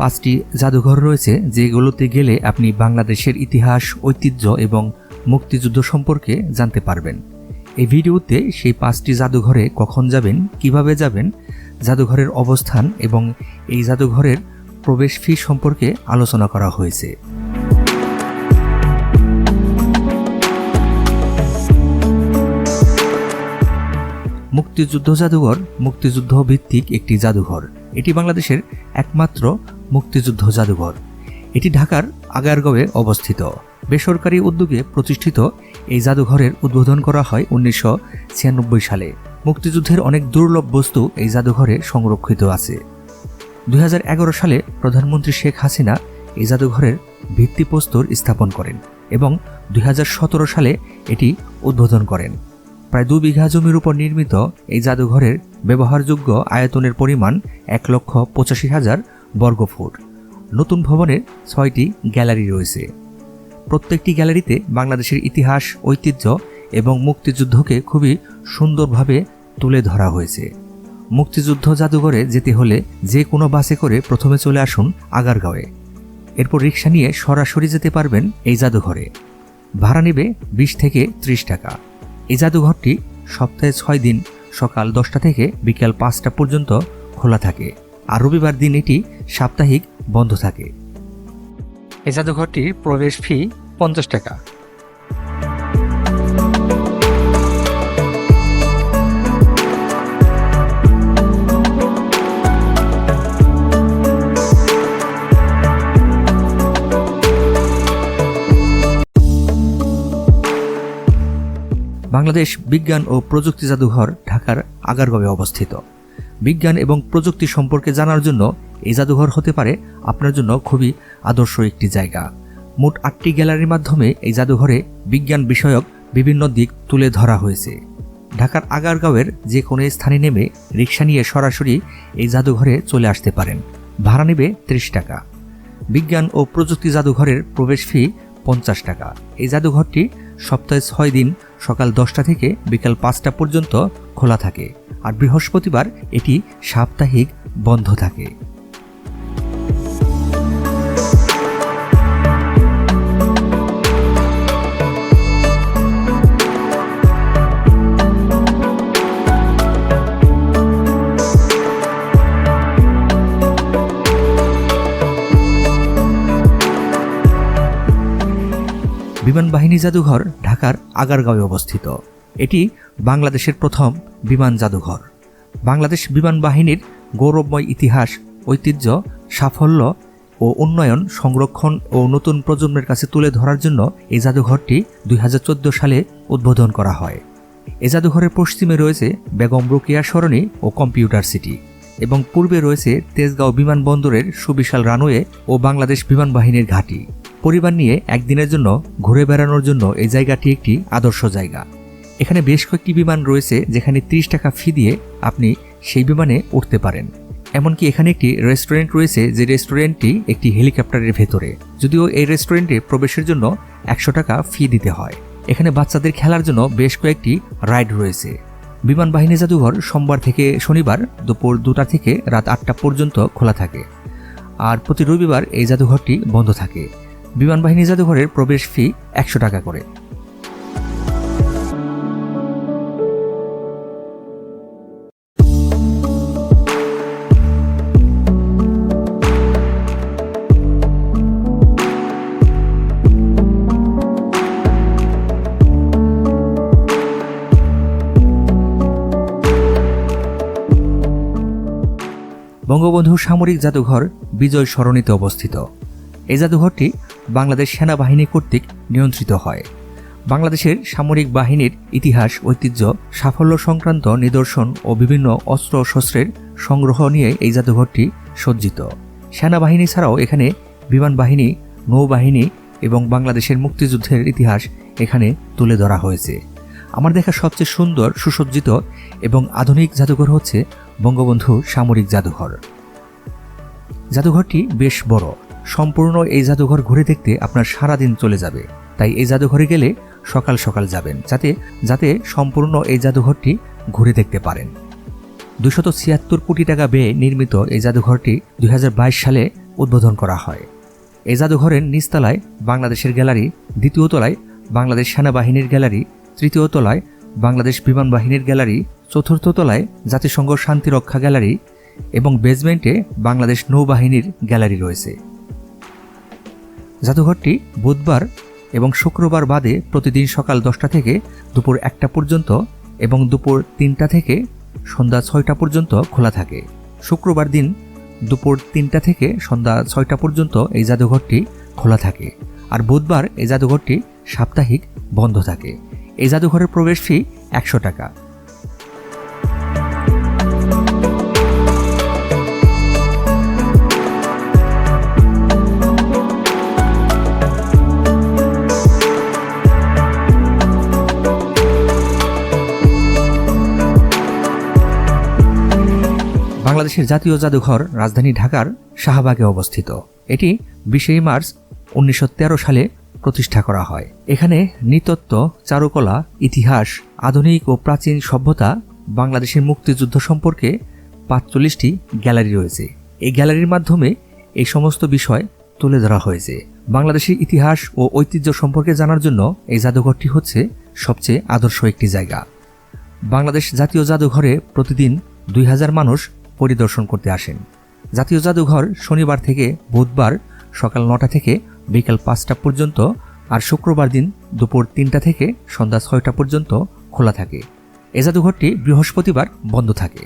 পাঁচটি জাদুঘর রয়েছে, যেগুলোতে গেলে আপনি বাংলাদেশের ইতিহাস, ঐতিহ্য এবং মুক্তিযুদ্ধ সম্পর্কে জানতে পারবেন। এই ভিডিওতে সেই পাঁচটি জাদুঘরে কখন যাবেন, কীভাবে যাবেন, জাদুঘরের অবস্থান এবং এই জাদুঘরের প্রবেশ ফি সম্পর্কে আলোচনা করা হয়েছে। মুক্তিযুদ্ধ জাদুঘর, মুক্তিযুদ্ধ ভিত্তিক একটি জাদুঘর। এটি বাংলাদেশের একমাত্র মুক্তিযুদ্ধ জাদুঘর। এটি ঢাকার আগারগাঁওয়ে অবস্থিত। বেসরকারি উদ্যোগে প্রতিষ্ঠিত এই জাদুঘরের উদ্বোধন করা হয় উনিশশো ছিয়ানব্বই সালে। মুক্তিযুদ্ধের অনেক দুর্লভ বস্তু এই জাদুঘরে সংরক্ষিত আছে। দুই হাজার এগারো সালে প্রধানমন্ত্রী শেখ হাসিনা এই জাদুঘরের ভিত্তিপ্রস্তর স্থাপন করেন এবং দু হাজার সতেরো সালে এটি উদ্বোধন করেন। প্রায় দু বিঘা জমির উপর নির্মিত এই জাদুঘরের ব্যবহারযোগ্য আয়তনের পরিমাণ এক লক্ষ পঁচাশি হাজার বর্গফুট। নতুন ভবনের ছয়টি গ্যালারি রয়েছে। প্রত্যেকটি গ্যালারিতে বাংলাদেশের ইতিহাস, ঐতিহ্য এবং মুক্তিযুদ্ধকে খুবই সুন্দরভাবে তুলে ধরা হয়েছে। মুক্তিযুদ্ধ জাদুঘরে যেতে হলে যে কোনো বাসে করে প্রথমে চলে আসুন আগারগাঁওয়ে। এরপর রিক্সা নিয়ে সরাসরি যেতে পারবেন এই জাদুঘরে। ভাড়া নেবে বিশ থেকে ত্রিশ টাকা। এই জাদুঘরটি সপ্তাহে ছয় দিন, সকাল দশটা থেকে বিকাল পাঁচটা পর্যন্ত খোলা থাকে। আর রবিবার দিন এটি সাপ্তাহিক বন্ধ থাকে। এই জাদুঘরটির প্রবেশ ফি পঞ্চাশ টাকা। বাংলাদেশ বিজ্ঞান ও প্রযুক্তি জাদুঘর ঢাকার আগারগাঁওয়ে অবস্থিত। বিজ্ঞান এবং প্রযুক্তি সম্পর্কে জানার জন্য এই জাদুঘর হতে পারে আপনার জন্য খুবই আদর্শ একটি জায়গা। মোট আটটি গ্যালারির মাধ্যমে এই জাদুঘরে বিজ্ঞান বিষয়ক বিভিন্ন দিক তুলে ধরা হয়েছে। ঢাকার আগারগাঁওয়ের যে কোনো স্থানে নেমে রিক্সা নিয়ে সরাসরি এই জাদুঘরে চলে আসতে পারেন। ভাড়া নেবে ত্রিশ টাকা। বিজ্ঞান ও প্রযুক্তি জাদুঘরের প্রবেশ ফি পঞ্চাশ টাকা। এই জাদুঘরটি সপ্তাহে ছয় দিন সকাল দশটা থেকে বিকাল পাঁচটা পর্যন্ত খোলা থাকে। আর বৃহস্পতিবার এটি সাপ্তাহিক বন্ধ থাকে। বিমান বাহিনী জাদুঘর ঢাকার আগারগাঁওয়ে অবস্থিত। এটি বাংলাদেশের প্রথম বিমান জাদুঘর। বাংলাদেশ বিমান বাহিনীর গৌরবময় ইতিহাস, ঐতিহ্য, সাফল্য ও উন্নয়ন সংরক্ষণ ও নতুন প্রজন্মের কাছে তুলে ধরার জন্য এই জাদুঘরটি দুই হাজার চোদ্দ সালে উদ্বোধন করা হয়। এ জাদুঘরের পশ্চিমে রয়েছে বেগম রোকেয়া সরণি ও কম্পিউটার সিটি এবং পূর্বে রয়েছে তেজগাঁও বিমানবন্দরের সুবিশাল রানওয়ে ও বাংলাদেশ বিমান বাহিনীর ঘাঁটি। পরিবার নিয়ে একদিনের জন্য ঘুরে বেড়ানোর জন্য এই জায়গাটি একটি আদর্শ জায়গা। এখানে বেশ কয়েকটি বিমান রয়েছে যেখানে ৩০ টাকা ফি দিয়ে আপনি সেই বিমানে উঠতে পারেন। এমনকি এখানে একটি রেস্টুরেন্ট রয়েছে যে রেস্টুরেন্টটি একটি হেলিকপ্টারের ভেতরে। যদিও এই রেস্টুরেন্টে প্রবেশের জন্য একশো টাকা ফি দিতে হয়। এখানে বাচ্চাদের খেলার জন্য বেশ কয়েকটি রাইড রয়েছে। বিমান বাহিনী জাদুঘর সোমবার থেকে শনিবার দুপুর দুটা থেকে রাত আটটা পর্যন্ত খোলা থাকে। আর প্রতি রবিবার এই জাদুঘরটি বন্ধ থাকে। বিমান বাহিনী জাদুঘরের প্রবেশ ফি একশো টাকা করে। বঙ্গবন্ধু সামরিক জাদুঘর বিজয় সরণিতে অবস্থিত। এই জাদুঘরটি বাংলাদেশ সেনাবাহিনী কর্তৃক নিয়ন্ত্রিত হয়। বাংলাদেশের সামরিক বাহিনীর ইতিহাস, ঐতিহ্য, সাফল্য সংক্রান্ত নিদর্শন ও বিভিন্ন অস্ত্র শস্ত্রের সংগ্রহ নিয়ে এই জাদুঘরটি সজ্জিত। সেনাবাহিনী ছাড়াও এখানে বিমান বাহিনী, নৌবাহিনী এবং বাংলাদেশের মুক্তিযুদ্ধের ইতিহাস এখানে তুলে ধরা হয়েছে। আমার দেখা সবচেয়ে সুন্দর, সুসজ্জিত এবং আধুনিক জাদুঘর হচ্ছে বঙ্গবন্ধু সামরিক জাদুঘর। জাদুঘরটি বেশ বড়। সম্পূর্ণ এই জাদুঘর ঘুরে দেখতে আপনার সারা দিন চলে যাবে। তাই এই জাদুঘরে গেলে সকাল সকাল যাবেন, যাতে যাতে সম্পূর্ণ এই জাদুঘরটি ঘুরে দেখতে পারেন। দুশত ছিয়াত্তর কোটি টাকা ব্যয়ে নির্মিত এই জাদুঘরটি দুই হাজার বাইশ সালে উদ্বোধন করা হয়। এই জাদুঘরের নিচতলায় বাংলাদেশের গ্যালারি, দ্বিতীয় তলায় বাংলাদেশ সেনাবাহিনীর গ্যালারি, তৃতীয় তলায় বাংলাদেশ বিমান বাহিনীর গ্যালারি, চতুর্থ তলায় জাতিসংঘ শান্তিরক্ষা গ্যালারি এবং বেসমেন্টে বাংলাদেশ নৌবাহিনীর গ্যালারি রয়েছে। জাদুঘরটি বুধবার এবং শুক্রবার বাদে প্রতিদিন সকাল দশটা থেকে দুপুর একটা পর্যন্ত এবং দুপুর তিনটা থেকে সন্ধ্যা ছয়টা পর্যন্ত খোলা থাকে। শুক্রবার দিন দুপুর তিনটা থেকে সন্ধ্যা ছয়টা পর্যন্ত এই জাদুঘরটি খোলা থাকে আর বুধবার এই জাদুঘরটি সাপ্তাহিক বন্ধ থাকে। এই জাদুঘরের প্রবেশ ফি একশো টাকা। বাংলাদেশের জাতীয় জাদুঘর রাজধানী ঢাকার শাহবাগে অবস্থিত। এটি বিশেই মার্চ উনিশশো তেরো সালে প্রতিষ্ঠা করা হয়। এখানে নৃতত্ব চারুকলা, ইতিহাস, আধুনিক ও প্রাচীন সভ্যতা, বাংলাদেশের মুক্তিযুদ্ধ সম্পর্কে পাঁচচল্লিশটি গ্যালারি রয়েছে। এই গ্যালারির মাধ্যমে এই সমস্ত বিষয় তুলে ধরা হয়েছে। বাংলাদেশের ইতিহাস ও ঐতিহ্য সম্পর্কে জানার জন্য এই জাদুঘরটি হচ্ছে সবচেয়ে আদর্শ একটি জায়গা। বাংলাদেশ জাতীয় জাদুঘরে প্রতিদিন দুই হাজার মানুষ পরিদর্শন করতে আসেন। জাতীয় জাদুঘর শনিবার থেকে বুধবার সকাল নটা থেকে বিকাল পাঁচটা পর্যন্ত আর শুক্রবার দিন দুপুর তিনটা থেকে সন্ধ্যা ছয়টা পর্যন্ত খোলা থাকে। এ জাদুঘরটি বৃহস্পতিবার বন্ধ থাকে।